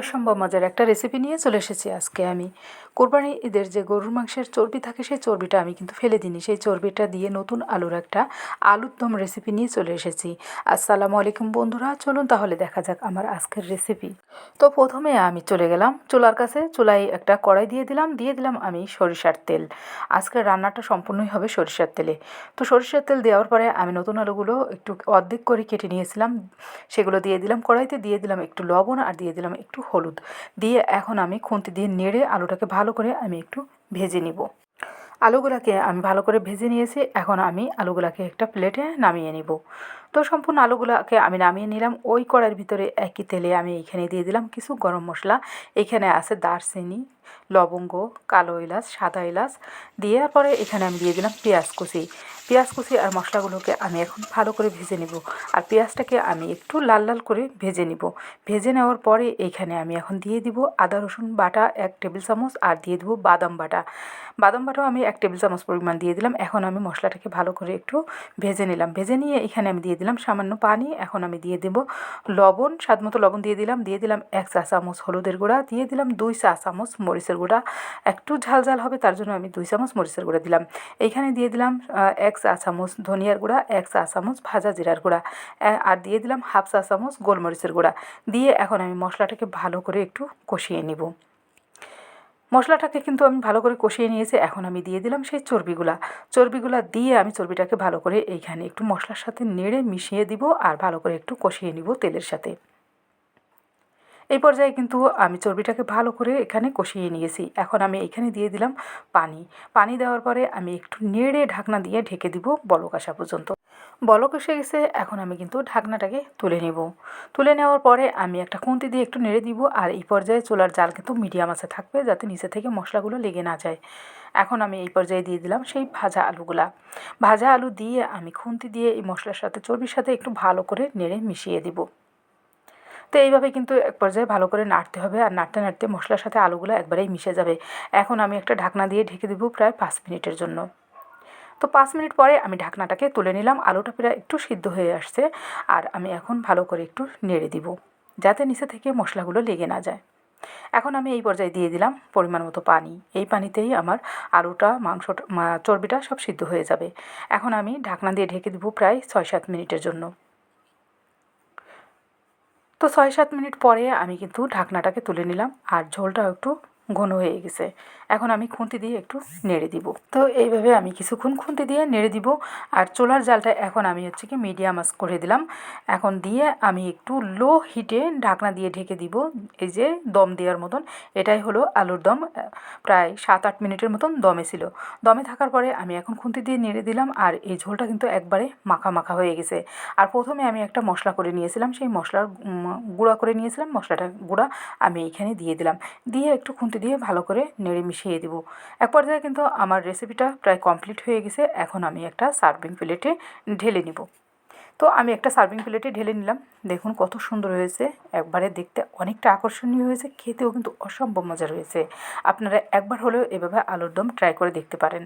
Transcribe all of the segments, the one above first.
অসম্ভব মজার একটা রেসিপি নিয়ে চলে এসেছি আজকে আমি। কোরবানি ঈদের যে গরুর মাংসের চর্বি থাকে, সেই চর্বিটা আমি কিন্তু ফেলে দিইনি। সেই চর্বিটা দিয়ে নতুন আলুর একটা আলুর দম রেসিপি নিয়ে চলে এসেছি। আসসালামু আলাইকুম বন্ধুরা, চলুন তাহলে দেখা যাক আমার আজকের রেসিপি তো প্রথমে আমি চলে গেলাম চুলার কাছে। চুলায় একটা কড়াই দিয়ে দিলাম দিয়ে দিলাম আমি সরিষার তেল। আজকের রান্নাটা সম্পূর্ণই হবে সরিষার তেলে। তো সরিষার তেল দেওয়ার পরে আমি নতুন আলুগুলো একটু অর্ধেক করে কেটে নিয়েছিলাম। সেগুলো দিয়ে দিলাম কড়াইতে, দিয়ে দিলাম একটু লবণ আর দিয়ে দিলাম একটু হলুদ। দিয়ে এখন আমি খুন্তি দিয়ে নেড়ে আলুটাকে ভালো করে আমি একটু ভেজে নিব। আলুগুলাকে আমি ভালো করে ভেজে নিয়েছি, এখন আমি আলুগুলাকে একটা প্লেটে নামিয়ে নিব। তো সম্পূর্ণ আলুগুলাকে আমি নামিয়ে নিলাম, ওই কড়াইয়ের ভিতরে একই তেলে আমি এখানে দিয়ে দিলাম কিছু গরম মশলা। এখানে আছে দারচিনি, লবঙ্গ, কালো এলাচ, সাদা এলাচ দেওয়ার পরে এখানে আমি দিয়ে দিলাম পেঁয়াজ কুচি। পেঁয়াজ কুচি আর মশলাগুলোকে আমি এখন ভালো করে ভেজে নিব। আর পেঁয়াজটাকে আমি একটু লাল লাল করে ভেজে নিব। ভেজে নেওয়ার পরে এইখানে আমি এখন দিয়ে দিব আদা রসুন বাটা এক টেবিল চামচ আর দিয়ে দেবো বাদাম বাটা। বাদাম বাটাও আমি এক টেবিল চামচ পরিমাণ দিয়ে দিলাম। এখন আমি মশলাটাকে ভালো করে একটু ভেজে নিলাম। ভেজে নিয়ে এখানে আমি দিয়ে দিলাম সামান্য পানি। এখন আমি দিয়ে দেব লবণ। স্বাদ মতো লবণ দিয়ে দিলাম। দিয়ে দিলাম এক চা চামচ হলুদের গুঁড়া। দিয়ে দিলাম দুই চা চামচ মরিচের গুঁড়া। একটু ঝাল ঝাল হবে, তার জন্য আমি দুই চামচ মরিচের গুঁড়া দিলাম। এইখানে দিয়ে দিলাম এক চা চামচ ধনিয়ার গুঁড়া, এক চা চামচ ভাজা জিরার গুঁড়া আর দিয়ে দিলাম হাফ চা চামচ গোলমরিচের গুঁড়া। দিয়ে এখন আমি মশলাটাকে ভালো করে একটু কষিয়ে নিব। মশলাটাকে কিন্তু আমি ভালো করে কষিয়ে নিয়েছি, এখন আমি দিয়ে দিলাম সেই চর্বিগুলা। চর্বিগুলা দিয়ে আমি চর্বিটাকে ভালো করে এইখানে একটু মশলার সাথে নেড়ে মিশিয়ে দিব আর ভালো করে একটু কষিয়ে নিব তেলের সাথে। এই পর্যায়ে কিন্তু আমি চর্বিটাকে ভালো করে এখানে কষিয়ে নিয়েছি। এখন আমি এখানে দিয়ে দিলাম পানি। পানি দেওয়ার পরে আমি একটু নেড়ে ঢাকনা দিয়ে ঢেকে দিব বলক আসা পর্যন্ত। বলক এসে গেছে, এখন আমি কিন্তু ঢাকনাটাকে তুলে নেব। তুলে নেওয়ার পরে আমি একটা খুন্তি দিয়ে একটু নেড়ে দিব আর এই পর্যায়ে চুলার জাল কিন্তু মিডিয়াম আছে থাকবে যাতে নিচে থেকে মশলাগুলো লেগে না যায়। এখন আমি এই পর্যায়ে দিয়ে দিলাম সেই ভাজা আলুগুলা। ভাজা আলু দিয়ে আমি খুন্তি দিয়ে এই মশলার সাথে, চর্বির সাথে একটু ভালো করে নেড়ে মিশিয়ে দিব। তো এইভাবে কিন্তু এক পর্যায়ে ভালো করে নাড়তে হবে আর নাড়তে নাড়তে মশলার সাথে আলুগুলো একবারেই মিশে যাবে। এখন আমি একটা ঢাকনা দিয়ে ঢেকে দেবো প্রায় পাঁচ মিনিটের জন্য। তো পাঁচ মিনিট পরে আমি ঢাকনাটাকে তুলে নিলাম, আলুটা প্রায় একটু সিদ্ধ হয়ে আসছে, আর আমি এখন ভালো করে একটু নেড়ে দিব, যাতে নিচে থেকে মশলাগুলো লেগে না যায়। এখন আমি এই পর্যায়ে দিয়ে দিলাম পরিমাণ মতো পানি। এই পানিতেই আমার আলুটা, মাংসটা চর্বিটা সব সিদ্ধ হয়ে যাবে। এখন আমি ঢাকনা দিয়ে ঢেকে দেবো প্রায় ছয় সাত মিনিটের জন্য। তো ছয় সাত মিনিট পরে আমি কিন্তু ঢাকনাটাকে তুলে নিলাম, আর ঝোলটাও একটু ঘন হয়ে গেছে। এখন আমি খুন্তি দিয়ে একটু নেড়ে দিব। তো এইভাবে আমি কিছুক্ষণ খুন্তি দিয়ে নেড়ে দিব। আর চোলার জালটা এখন আমি হচ্ছে কি মিডিয়াম আস করে দিলাম। এখন দিয়ে আমি একটু লো হিটে ঢাকনা দিয়ে ঢেকে দিব। এই যে দম দেওয়ার মতন। এটাই হলো আলুর দম। প্রায় সাত আট মিনিটের মতন দমে ছিল। দমে থাকার পরে আমি এখন খুন্তি দিয়ে নেড়ে দিলাম। আর এই ঝোলটা কিন্তু একবারে মাখা মাখা হয়ে গেছে। আর প্রথমে আমি একটা মশলা করে নিয়েছিলাম। সেই মশলার গুঁড়া করে নিয়েছিলাম। মশলাটা গুঁড়া আমি এইখানে দিয়ে দিলাম। দিয়ে একটু খুন্তি দিয়ে ভালো করে নেড়ে মিশিয়ে দেবো। এক পর্যায়ে কিন্তু আমার রেসিপিটা প্রায় কমপ্লিট হয়ে গেছে। এখন আমি একটা সার্ভিং প্লেটে ঢেলে নিব। তো আমি একটা সার্ভিং প্লেটে ঢেলে নিলাম। দেখুন কত সুন্দর হয়েছে। একবারে দেখতে অনেকটা আকর্ষণীয় হয়েছে। খেতেও কিন্তু অসম্ভব মজা রয়েছে আপনারা একবার হলেও এভাবে আলুর দম ট্রাই করে দেখতে পারেন।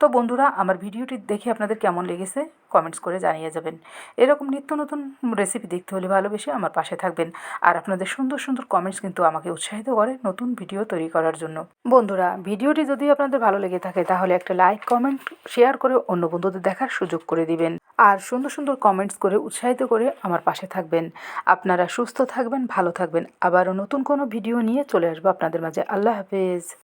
তো বন্ধুরা, আমার ভিডিওটি দেখে আপনাদের কেমন লেগেছে কমেন্টস করে জানিয়ে যাবেন। এরকম নিত্য নতুন রেসিপি দেখতে হলে ভালোবেসে আমার পাশে থাকবেন আর আপনাদের সুন্দর সুন্দর কমেন্টস কিন্তু আমাকে উৎসাহিত করে নতুন ভিডিও তৈরি করার জন্য। বন্ধুরা, ভিডিওটি যদি আপনাদের ভালো লেগে থাকে তাহলে একটা লাইক কমেন্ট শেয়ার করে অন্য বন্ধুদের দেখার সুযোগ করে দিবেন। আর সুন্দর সুন্দর কমেন্টস করে উৎসাহিত করে আমার পাশে থাকবেন। আপনারা সুস্থ থাকবেন, ভালো থাকবেন। আবারও নতুন কোনো ভিডিও নিয়ে চলে আসব আপনাদের মাঝে। আল্লাহ হাফেজ।